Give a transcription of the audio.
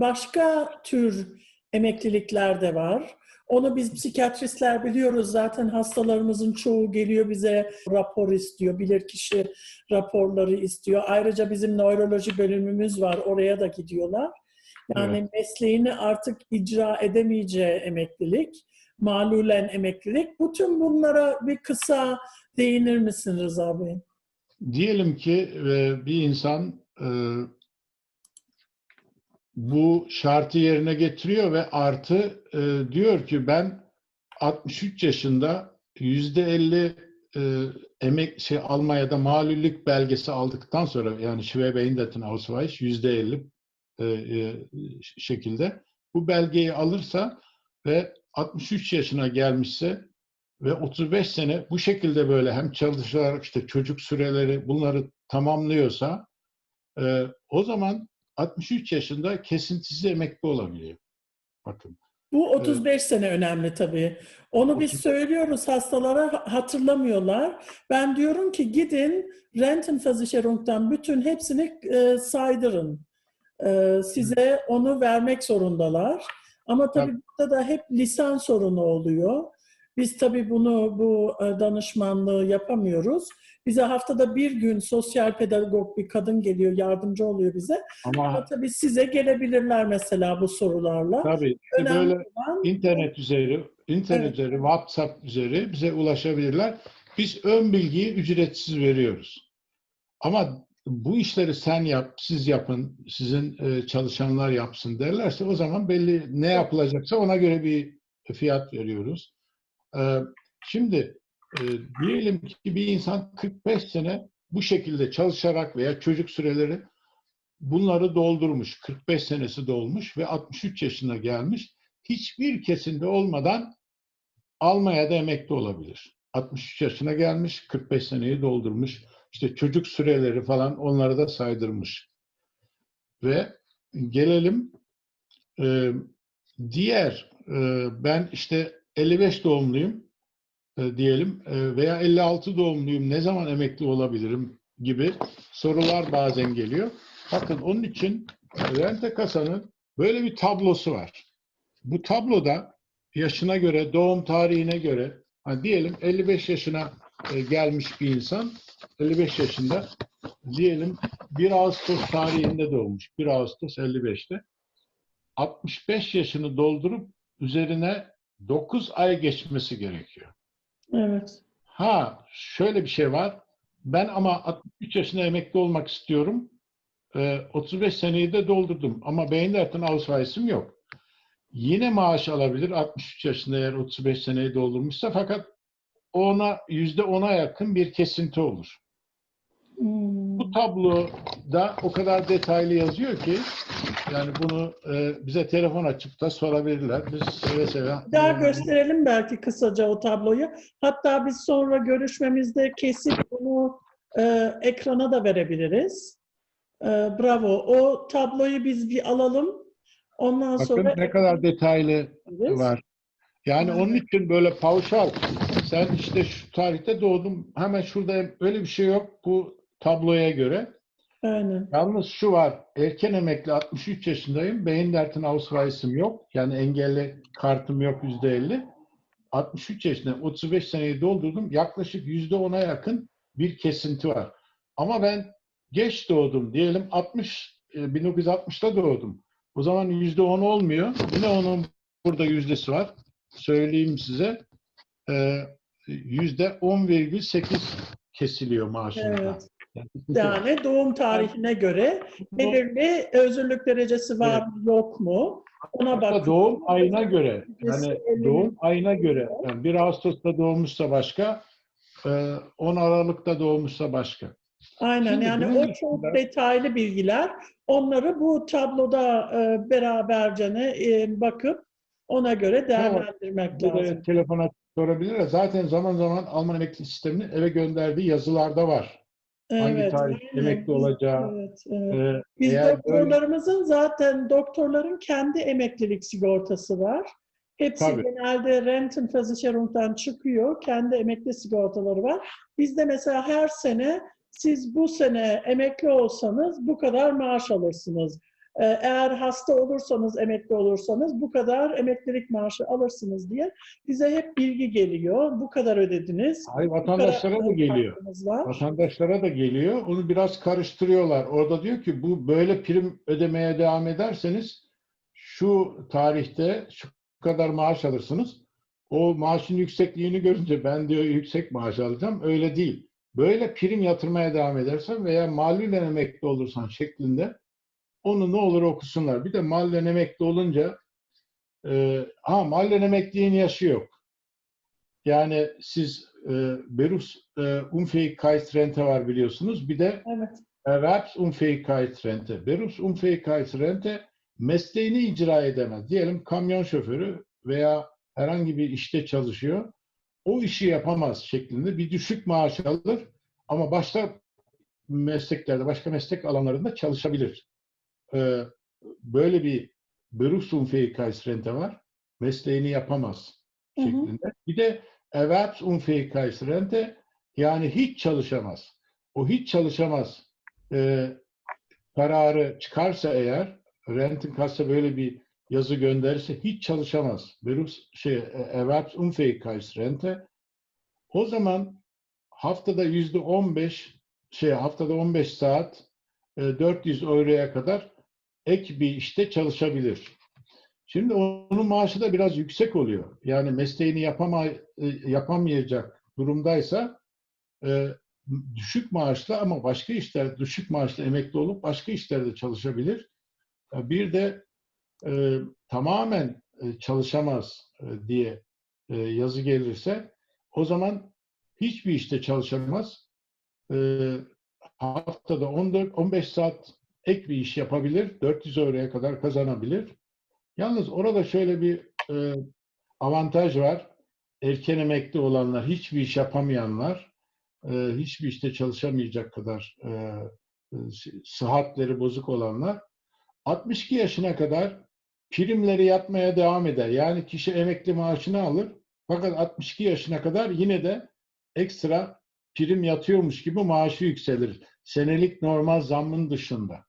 başka tür emeklilikler de var. Onu biz psikiyatristler biliyoruz zaten hastalarımızın çoğu geliyor bize rapor istiyor, bilirkişi raporları istiyor. Ayrıca bizim nöroloji bölümümüz var, oraya da gidiyorlar. Yani Evet. mesleğini artık icra edemeyeceği emeklilik, malulen emeklilik. Bütün bunlara bir kısa değinir misin Rıza Bey? Diyelim ki e, bir insan e, bu şartı yerine getiriyor ve artı e, diyor ki ben 63 yaşında yüzde 50 emek şey Almanya'da malullik belgesi aldıktan sonra yani Schwebehinderten Ausweis yüzde 50 e, e, şekilde bu belgeyi alırsa ve 63 yaşına gelmişse ve 35 sene bu şekilde böyle hem çalışarak işte çocuk süreleri bunları tamamlıyorsa e, o zaman 63 yaşında kesintisiz emekli olabiliyor. Bakın. Bu 35 sene önemli tabii. Onu biz 30 söylüyoruz hastalara ha- hatırlamıyorlar. Ben diyorum ki gidin Rentenversicherung'dan bütün hepsini e, saydırın. E, size onu vermek zorundalar. Ama tabii burada da hep lisan sorunu oluyor. Biz tabii bunu bu e, danışmanlığı yapamıyoruz. Bize haftada bir gün sosyal pedagog bir kadın geliyor, yardımcı oluyor bize. Ama Ama tabii size gelebilirler mesela bu sorularla. tabii işte Önemli böyle olan internet üzeri, internet Evet. üzeri, WhatsApp üzeri bize ulaşabilirler. Biz ön bilgiyi ücretsiz veriyoruz. Ama bu işleri sen yap, siz yapın, sizin e, çalışanlar yapsın derlerse o zaman belli ne yapılacaksa ona göre bir fiyat veriyoruz. E, şimdi e, diyelim ki bir insan 45 sene bu şekilde çalışarak veya çocuk süreleri bunları doldurmuş. 45 senesi dolmuş ve 63 yaşına gelmiş. Hiçbir kesimde olmadan Almanya'da emekli olabilir. 63 yaşına gelmiş, 45 seneyi doldurmuş. İşte çocuk süreleri falan onları da saydırmış. Ve gelelim e, diğer e, ben işte 55 doğumluyum diyelim e, veya 56 doğumluyum ne zaman emekli olabilirim gibi sorular bazen geliyor. Bakın onun için Rente Kasa'nın böyle bir tablosu var. Bu tabloda yaşına göre, doğum tarihine göre hani diyelim 55 yaşına e, gelmiş bir insan 55 yaşında diyelim 1 Ağustos tarihinde doğmuş. 1 Ağustos 55'te. 65 yaşını doldurup üzerine 9 ay geçmesi gerekiyor. Evet. Ha şöyle bir şey var. Ben ama 63 yaşında emekli olmak istiyorum. Ee, 35 seneyi de doldurdum. Ama Behinderten Ausweis'im yok. Yine maaş alabilir 63 yaşında eğer 35 seneyi doldurmuşsa fakat ona %10'a yakın bir kesinti olur. Hmm. Bu tabloda o kadar detaylı yazıyor ki yani bunu e, bize telefon açıp da sorabilirler. Biz seve seve Daha gösterelim belki kısaca o tabloyu. Hatta biz sonra görüşmemizde kesip bunu e, ekrana da verebiliriz. E, bravo. O tabloyu biz bir alalım. Ondan Bakın sonra ne kadar detaylı ekleriz. var. Yani Evet. onun için böyle pauşal sen işte şu tarihte doğdum hemen şurada öyle bir şey yok bu tabloya göre. Aynen. Yalnız şu var erken emekli 63 yaşındayım. Behinderten Ausweis'im yok. Yani engelli kartım yok %50. 63 yaşında 35 seneyi doldurdum. Yaklaşık %10'a yakın bir kesinti var. Ama ben geç doğdum diyelim 60 e, 1960'da doğdum. O zaman %10 olmuyor. Yine onun burada yüzdesi var. Söyleyeyim size. Ee, %10,8 kesiliyor maaşından. Evet. Yani doğum tarihine göre belirli özürlük derecesi var mı yok mu? Ona bak. doğum ayına göre yani doğum ayına göre yani 1 Ağustos'ta doğmuşsa başka e, 10 Aralık'ta doğmuşsa başka. Aynen Şimdi yani o çok detaylı bilgiler. Onları bu tabloda e, berabercene e, bakıp ona göre değerlendirmek de lazım. telefona sorabilirler. Zaten zaman zaman Alman emekli sisteminin eve gönderdiği yazılarda var. Hangi tarih emekli olacağı, Evet, evet. Ee, Biz eğer böyle- doktorlarımızın zaten doktorların kendi emeklilik sigortası var. Hepsi Tabii. genelde Rentenversicherung'dan çıkıyor. Kendi emekli sigortaları var. Bizde mesela her sene siz bu sene emekli olsanız bu kadar maaş alırsınız. E, eğer hasta olursanız, emekli olursanız bu kadar emeklilik maaşı alırsınız diye bize hep bilgi geliyor. Bu kadar ödediniz. Hayır, vatandaşlara da geliyor. Vatandaşlara da geliyor. Onu biraz karıştırıyorlar. Orada diyor ki bu böyle prim ödemeye devam ederseniz şu tarihte şu kadar maaş alırsınız. O maaşın yüksekliğini görünce ben diyor yüksek maaş alacağım. Öyle değil. Böyle prim yatırmaya devam edersen veya malulen emekli olursan şeklinde onu ne olur okusunlar. Bir de malulen emekli olunca e, ha malulen emekliliğin yaşı yok. Yani siz e, Berufs e, Unfähigkeitsrente var biliyorsunuz. Bir de Evet. Erwerbsunfähigkeitsrente. Berufsunfähigkeitsrente mesleğini icra edemez. Diyelim kamyon şoförü veya herhangi bir işte çalışıyor. O işi yapamaz şeklinde bir düşük maaş alır ama başka mesleklerde, başka meslek alanlarında çalışabilir. Ee, böyle bir Berufsunfähigkeitsrente var. Mesleğini yapamaz Hı hı. şeklinde. Bir de Erwerbsunfähigkeitsrente yani hiç çalışamaz. O hiç çalışamaz e, kararı çıkarsa eğer Rentenkassa böyle bir yazı gönderirse hiç çalışamaz. Berufs şey e, Erwerbsunfähigkeitsrente o zaman haftada yüzde 15 şey haftada 15 saat e, 400 euroya kadar ek bir işte çalışabilir. Şimdi onun maaşı da biraz yüksek oluyor. Yani mesleğini yapama, e, yapamayacak durumdaysa e, düşük maaşlı ama başka işler düşük maaşlı emekli olup başka işlerde çalışabilir. E, Bir de e, tamamen e, çalışamaz diye e, yazı gelirse o zaman hiçbir işte çalışamaz. E, haftada 14 15 saat ek bir iş yapabilir. 400 euroya kadar kazanabilir. Yalnız orada şöyle bir e, avantaj var. Erken emekli olanlar, hiçbir iş yapamayanlar, e, hiçbir işte çalışamayacak kadar e, e, sıhhatleri bozuk olanlar 62 yaşına kadar primleri yatmaya devam eder. Yani kişi emekli maaşını alır fakat 62 yaşına kadar yine de ekstra prim yatıyormuş gibi maaşı yükselir. Senelik normal zammın dışında.